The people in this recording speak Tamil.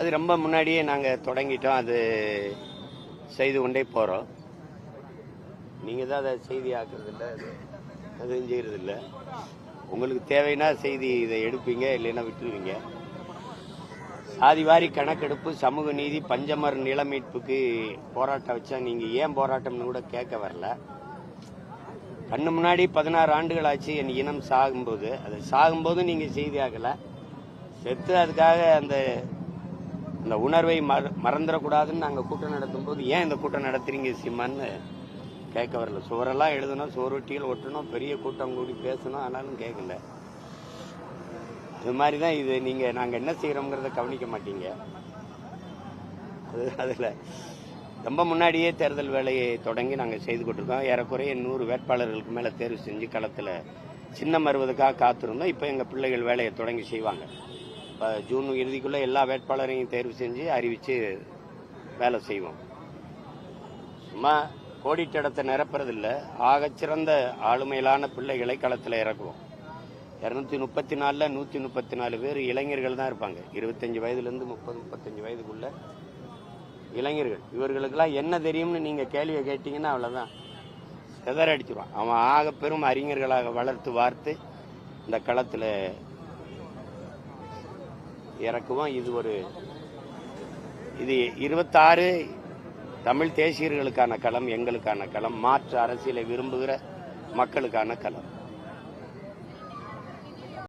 அது ரொம்ப முன்னாடியே நாங்கள் தொடங்கிட்டோம். அது செய்து கொண்டே போகிறோம் நீங்கள் தான் அதை செய்தி ஆக்குறது இல்லை அது அதுவும் இல்லை உங்களுக்கு தேவைன்னா செய்தி இதை எடுப்பீங்க இல்லைன்னா விட்டுருவீங்க. சாதிவாரி கணக்கெடுப்பு சமூக நீதி பஞ்சமர் நில மீட்புக்கு போராட்டம் வச்சா நீங்கள் ஏன் போராட்டம்னு கூட கேட்க வரல. கண்ணு முன்னாடி பதினாறு ஆண்டுகள் ஆச்சு என் இனம் சாகும்போது. அது சாகும்போது நீங்கள் செய்தி ஆகலை செத்து அதுக்காக அந்த அந்த உணர்வை மற மறந்துடக்கூடாதுன்னு நாங்கள் கூட்டம் நடத்தும் போது ஏன் இந்த கூட்டம் நடத்துறீங்க சீமான்னு கேட்க வரல. சுவரெல்லாம் எழுதணும் சுவரொட்டிகள் ஒட்டணும் பெரிய கூட்டம் கூடி பேசணும் ஆனாலும் கேட்கல. அது மாதிரி தான் இது. நீங்கள் நாங்கள் என்ன செய்கிறோங்கிறத கவனிக்க மாட்டீங்க. அது அதில். ரொம்ப முன்னாடியே தேர்தல் வேலையை தொடங்கி நாங்கள் செய்து கொண்டிருக்கோம். ஏறக்குறைய நூறு வேட்பாளர்களுக்கு மேலே தேர்வு செஞ்சு களத்தில் சின்னம் வருவதற்காக காத்திருந்தோம். இப்போ எங்கள் பிள்ளைகள் வேலையை தொடங்கி செய்வாங்க. ஜூன் இறுதிக்குள்ளே எல்லா வேட்பாளரையும் தேர்வு செஞ்சு அறிவித்து வேலை செய்வோம். சும்மா கோடிட்டடத்தை நிரப்புறதில்ல. ஆகச்சிறந்த ஆளுமையிலான பிள்ளைகளை களத்தில் இறக்குவோம். இரநூத்தி முப்பத்தி நாலில் நூற்றி முப்பத்தி நாலு பேர் இளைஞர்கள் தான் இருப்பாங்க. இருபத்தஞ்சி வயதுலேருந்து முப்பது முப்பத்தஞ்சு வயதுக்குள்ள இளைஞர்கள். இவர்களுக்கெல்லாம் என்ன தெரியும்னு நீங்கள் கேள்வியை கேட்டிங்கன்னா அவ்வளோதான் சிதறடிச்சிருவான். அவன் ஆக பெரும் அறிஞர்களாக வளர்த்து வார்த்து இந்த களத்தில் இறக்குவோம். இது ஒரு இது இருபத்தாறு தமிழ் தேசியர்களுக்கான களம் எங்களுக்கான களம் மாற்று அரசியலை விரும்புகிற மக்களுக்கான களம்.